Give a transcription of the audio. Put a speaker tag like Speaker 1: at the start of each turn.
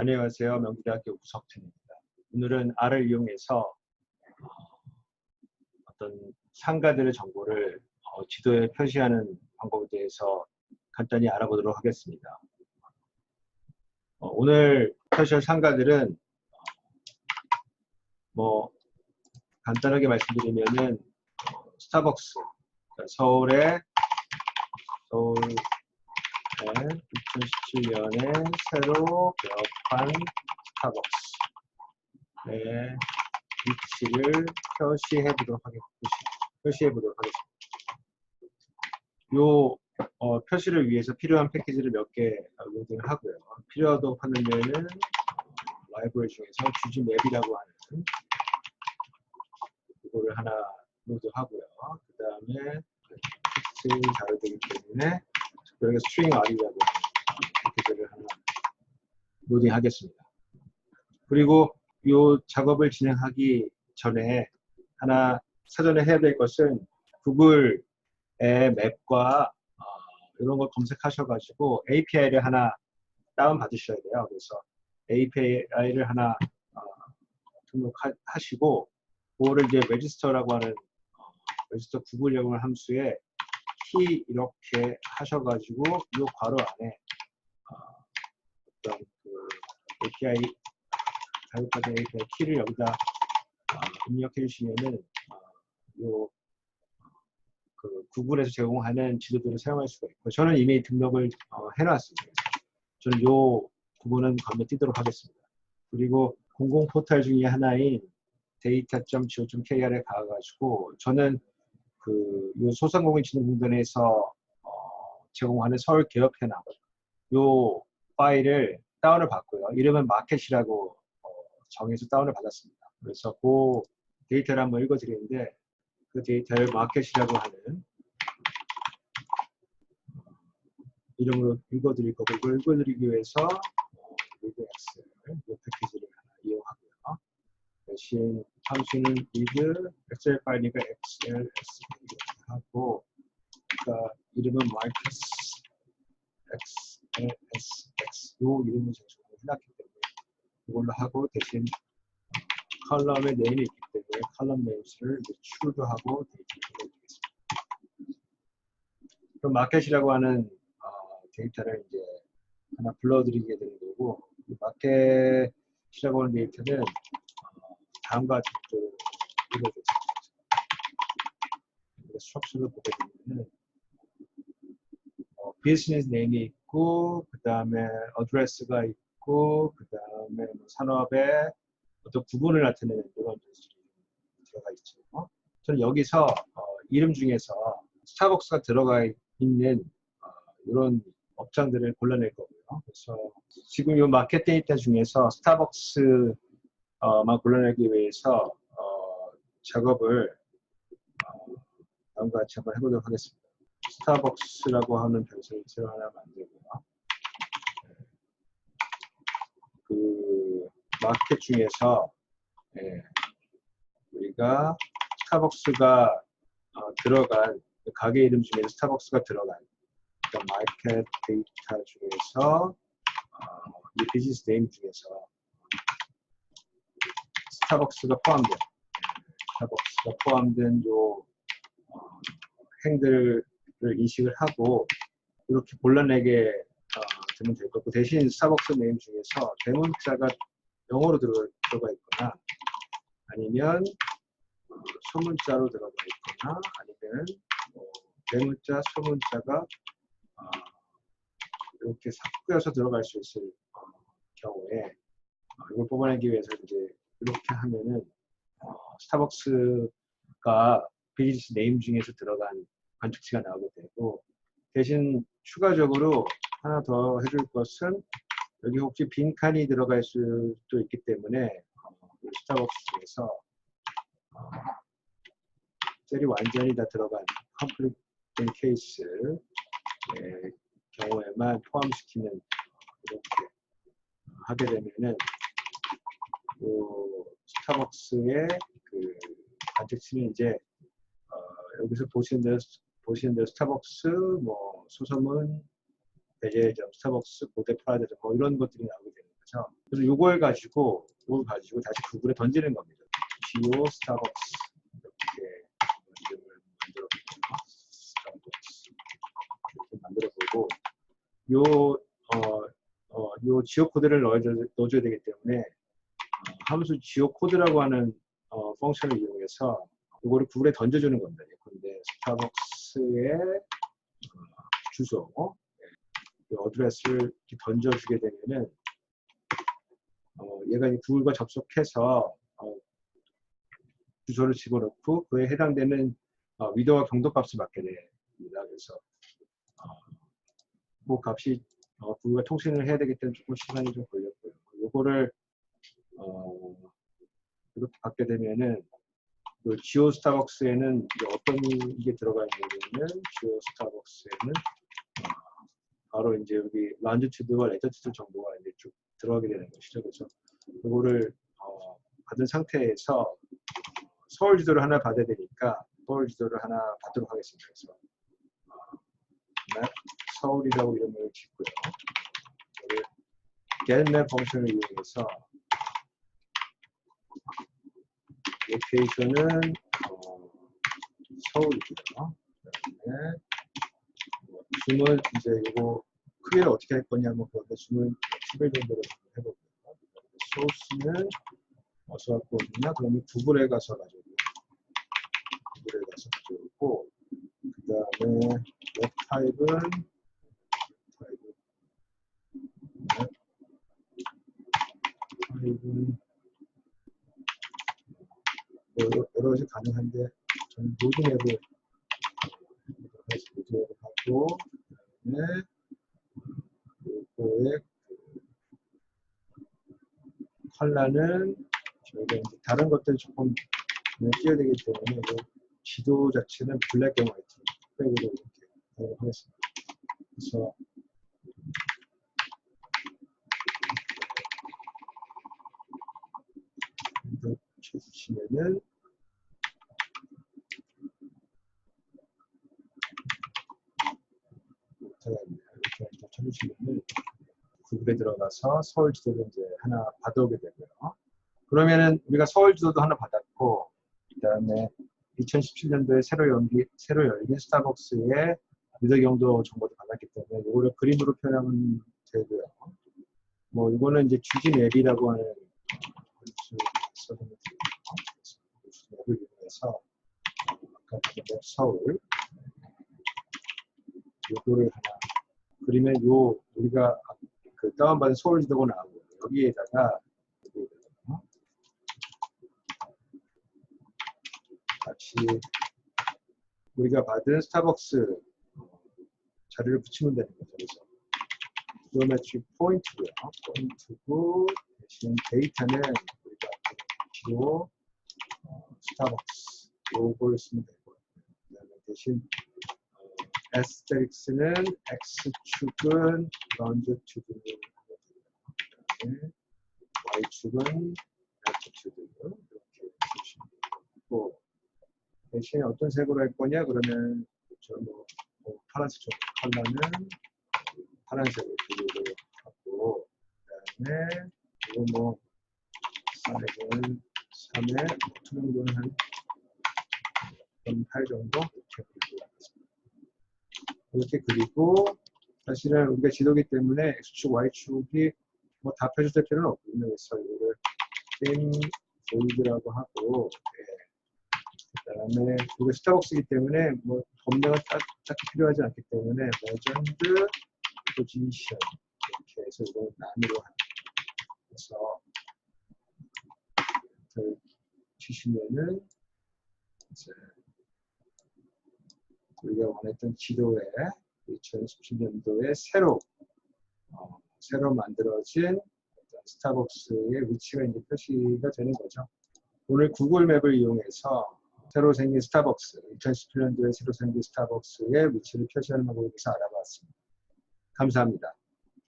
Speaker 1: 안녕하세요. 명지대학교 우석준입니다. 오늘은 R을 이용해서 어, 어떤 상가들의 정보를 어, 지도에 표시하는 방법에 대해서 간단히 알아보도록 하겠습니다. 어, 오늘 표시할 상가들은 어, 뭐 간단하게 말씀드리면은 어, 스타벅스 그러니까 서울의 서울의 2017년에 새로 개업한 스타벅스의 위치를 표시해 보도록 하겠습니다. 표시해 보도록 하겠습니다. 요 어, 표시를 위해서 필요한 패키지를 몇 개 로딩을 하고요. 필요하다고 하면은 라이브러리 중에서 GG 맵이라고 하는 이거를 하나 로드하고요. 그 다음에 텍스트 자료되기 때문에 여기가 string r이라고 패키지를 하나 로딩하겠습니다. 그리고 이 작업을 진행하기 전에 하나 사전에 해야 될 것은 구글의 맵과 어, 이런 걸 검색하셔가지고 API를 하나 다운 받으셔야 돼요. 그래서 API를 하나 어, 등록하시고 그거를 이제 레지스터라고 하는 어, 레지스터 구글 영어 함수에 키 이렇게 하셔가지고 이 괄호 안에 어, 어떤 그 API 자극받은 API 키를 여기다 어, 입력해 주시면은 어, 요그 구글에서 제공하는 지도들을 사용할 수가 있고 저는 이미 등록을 어, 해놨습니다. 저는 요 부분은 건너뛰도록 하겠습니다. 그리고 공공 포털 중에 하나인 data.go.kr에 가가지고 저는 그 소상공인 진흥공단에서 어, 제공하는 서울 개업현황 요 파일을 다운을 받고요. 이름은 마켓이라고 어, 정해서 다운을 받았습니다. 그래서 그 데이터를 한번 읽어드리는데 그 데이터를 마켓이라고 하는 이름으로 읽어드릴 거고 이걸 읽어드리기 위해서 리드 엑셀 이 패키지를 하나 이용하고요. 대신 함수는 리드 엑셀 파일이니까 엑셀 s 이렇게 하고 그러니까 이름은 마이크스 x x 요 이름을 제가 해놨기 때문에 이걸로 하고 대신 컬럼의 네임이 있기 때문에 컬럼 네임스를 추도 하고 데이터를 보내드리겠습니다. 그럼 마켓이라고 하는 어, 데이터를 이제 하나 불러드리게 되는 거고 마켓이라고 하는 데이터는 어, 다음과 것들을 읽어주겠습니다. 스트럭처를 보게 되면은 어, 비즈니스 네임이 있고 그 다음에 어드레스가 있고 그 다음에 뭐 산업의 어떤 구분을 나타내는 이런 들어가 있죠. 저는 여기서 어, 이름 중에서 스타벅스가 들어가 있는 어, 이런 업장들을 골라낼 거고요. 그래서 지금 이 마켓 데이터 중에서 스타벅스 만 골라내기 위해서 어, 작업을 어, 다음과 같이 한번 해보도록 하겠습니다. 스타벅스라고 하는 변수를 새로 하나 만들고요. 그 마켓 중에서 예, 우리가 스타벅스가 어, 들어간 그 가게 이름 중에 스타벅스가 들어간 그러니까 마켓 데이터 중에서 어, 이 비즈니스 네임 중에서 스타벅스가 포함된 스타벅스가 포함된 요 어, 행들을 인식을 하고 이렇게 골라내게 어, 되면 될 거고 대신 스타벅스 네임 중에서 대문자가 영어로 들어, 들어가 있거나 아니면 어, 소문자로 들어가 있거나 아니면 뭐 대문자, 소문자가 어, 이렇게 섞여서 들어갈 수 있을 어, 경우에 어, 이걸 뽑아내기 위해서 이제 이렇게 하면은 어, 스타벅스가 비즈니스 네임 중에서 들어간 관측치가 나오게 되고 대신 추가적으로 하나 더 해줄 것은 여기 혹시 빈칸이 들어갈 수도 있기 때문에 어, 스타벅스 중에서 어, 셀이 완전히 다 들어간 컴플리트된 케이스의 경우에만 포함시키는 이렇게 하게 되면은 그 스타벅스의 그 관측치는 이제 어, 여기서 보시는 대로 보시는 대로 스타벅스 뭐 소소문 대제점 스타벅스 고대 프라이드 뭐 이런 것들이 나오게 되는 거죠. 그래서 이걸 가지고 이걸 가지고 다시 구글에 던지는 겁니다. 지오 스타벅스 이렇게 이름을 만들어 보고 스타벅스 이렇게 만들어 보고 요 어, 어, 요 지오 코드를 넣어줘야, 되기 때문에 어, 함수 지오 코드라고 하는 어, 펑션을 이용해서 이거를 구글에 던져주는 겁니다. 근데 스타벅스의 어, 주소, 이 어드레스를 던져주게 되면은 어, 얘가 구글과 접속해서 어, 주소를 집어넣고 그에 해당되는 어, 위도와 경도 값을 받게 됩니다. 그래서 어, 그 값이 어, 구글과 통신을 해야 되기 때문에 조금 시간이 좀 걸렸고요. 요거를 어, 이렇게 받게 되면은 그 지오 스타벅스에는 어떤 게 들어가 있냐면은 지오 스타벅스에는 어, 바로 이제 여기 란지튜드와 레터튜드 정보가 이제 쭉 들어가게 되는 것이죠. 그래서 이거를 어, 받은 상태에서 서울 지도를 하나 받아야 되니까 서울 지도를 하나 받도록 하겠습니다. 그래서 어, 맵 서울이라고 이름을 짓고요. 이거를 getMap 펑션을 이용해서 로케이션은 어, 서울이고요. 그다음에 뭐 줌은 이제 이거 크기를 어떻게 할 거냐면 그런데 줌은 11 정도로 해보고요. 소스는 어디서 갖고 오느냐? 그러면 구글에 가서 가지고 구글에 가서 가져오고 그 다음에 웹 타입은 타입은 웹 타입은 뭐 여러, 가지 가능한데 저는 모든 앱을 모든 앱을 하고 요거의 컬러는 저희가 이제 다른 것들 조금 띄어야 되기 때문에 이 지도 자체는 블랙 앤 화이트 백으로 이렇게 사용하겠습니다. 그래서 쳐주시면은 제가 이렇게 쳐주시면은 구글에 들어가서 서울 지도를 이제 하나 받아오게 되고요. 그러면은 우리가 서울 지도도 하나 받았고, 그 다음에 2017년도에 새로 연기, 새로 열린 스타벅스의 유대 경도 정보도 받았기 때문에 이거를 그림으로 표현하면 되고요. 뭐 이거는 이제 주진 앱이라고 하는 앱을 이용해서 아까 앱 서울. 요거를 하나. 그리면 요 우리가 그 다운받은 서울 지도가 나오고 여기에다가 같이 우리가 받은 스타벅스 자료를 붙이면 되는 거죠. 그래서. 지오메트리 포인트고요. 포인트고 대신 데이터는 우리가 지오 어, 스타벅스. 요걸 쓰면 그다음에 대신 어, 에스테릭스는 x축은. 그다음에 y축은 altitude 이렇게 쓰시면 되고 대신 어떤 색으로 할 거냐 그러면 저뭐 뭐 파란색 쪽 컬러는 파란색으로 블루로 하고 그다음에 이거 뭐 사이즈는 3에 투명도는 한0.8 정도 이렇게 그리고 사실은 우리가 지도기 때문에 X축, Y축이 뭐 다 펴줄 필요는 없거든요. 그래서 이거를 게임 보이드라고 하고 예. 그다음에 우리가 스타벅스이기 때문에 뭐 검색은 딱, 딱히 필요하지 않기 때문에 레전드 포지션 이렇게 해서 이걸 나누고 하는 그래서 그 치시면은 이제 우리가 원했던 지도에 2017년도에 새로 어, 새로 만들어진 스타벅스의 위치가 이제 표시가 되는 거죠. 오늘 구글 맵을 이용해서 새로 생긴 스타벅스, 2017년도에 새로 생긴 스타벅스의 위치를 표시하는 방법에 대해서 알아봤습니다. 감사합니다.